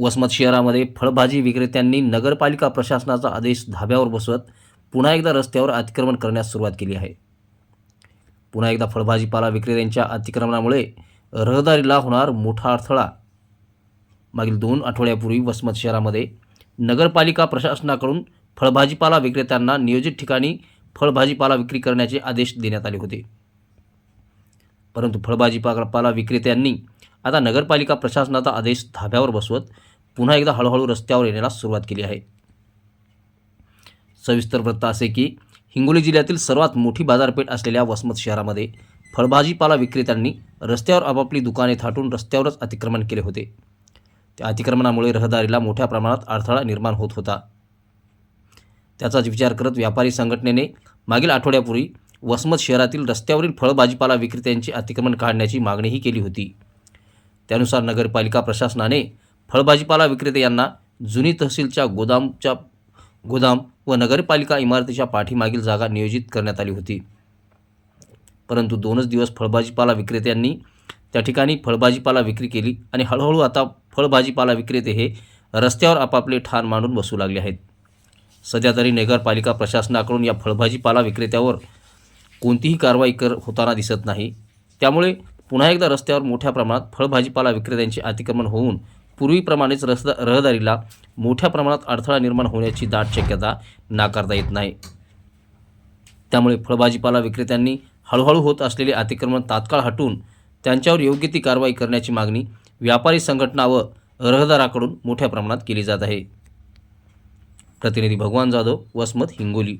वसमत शहरामध्ये फळभाजी विक्रेत्यांनी नगरपालिका प्रशासनाचा आदेश धाब्यावर बसवत पुन्हा एकदा रस्त्यावर अतिक्रमण करण्यास सुरुवात केली आहे. पुन्हा एकदा फळभाजीपाला विक्रेत्यांच्या अतिक्रमणामुळे रहदारीला होणार मोठा अडथळा. मागील दोन आठवड्यापूर्वी वसमत शहरामध्ये नगरपालिका प्रशासनाकडून फळभाजीपाला विक्रेत्यांना नियोजित ठिकाणी फळभाजीपाला विक्री करण्याचे आदेश देण्यात आले होते. परंतु फळभाजीपाला विक्रेत्यांनी आता नगरपालिका प्रशासनाचा आदेश धाब्यावर बसवत पुन्हा एकदा हळूहळू रस्त्यावर येण्याला सुरुवात केली आहे. सविस्तर वृत्त असे की हिंगोली जिल्ह्यातील सर्वात मोठी बाजारपेठ असलेल्या वसमत शहरामध्ये फळभाजीपाला विक्रेत्यांनी रस्त्यावर आपापली दुकाने थाटून रस्त्यावरच अतिक्रमण केले होते. त्या अतिक्रमणामुळे रहदारीला मोठ्या प्रमाणात अडथळा निर्माण होत होता. त्याचाच विचार करत व्यापारी संघटनेने मागील आठवड्यापूर्वी वसमत शहरातील रस्त्यावरील फळभाजीपाला विक्रेत्यांचे अतिक्रमण काढण्याची मागणीही केली होती. त्यानुसार नगरपालिका प्रशासनाने फळभाजीपाला विक्रेते यांना जुनी तहसीलच्या गोदामच्या गोदाम व नगरपालिका इमारतीच्या पाठीमागील जागा नियोजित करण्यात आली होती. परंतु दोनच दिवस फळभाजीपाला विक्रेत्यांनी त्या ठिकाणी फळभाजीपाला विक्री केली आणि हळूहळू आता फळभाजीपाला विक्रेते हे रस्त्यावर आपापले ठाण मांडून बसू लागले आहेत. सध्या तरी नगरपालिका प्रशासनाकडून या फळभाजीपाला विक्रेत्यावर कोणतीही कारवाई कर होताना दिसत नाही. त्यामुळे पुन्हा एकदा रस्त्यावर मोठ्या प्रमाणात फळभाजीपाला विक्रेत्यांचे अतिक्रमण होऊन पूर्वीप्रमाणेच रस्ता रहदारीला मोठ्या प्रमाणात अडथळा निर्माण होण्याची दाट शक्यता नाकारता येत नाही. त्यामुळे फळभाजीपाला विक्रेत्यांनी हळूहळू होत असलेले अतिक्रमण तात्काळ हटवून त्यांच्यावर योग्य ती कारवाई करण्याची मागणी व्यापारी संघटना व रहदाराकडून मोठ्या प्रमाणात केली जात आहे. प्रतिनिधी भगवान जाधव वसमत हिंगोली.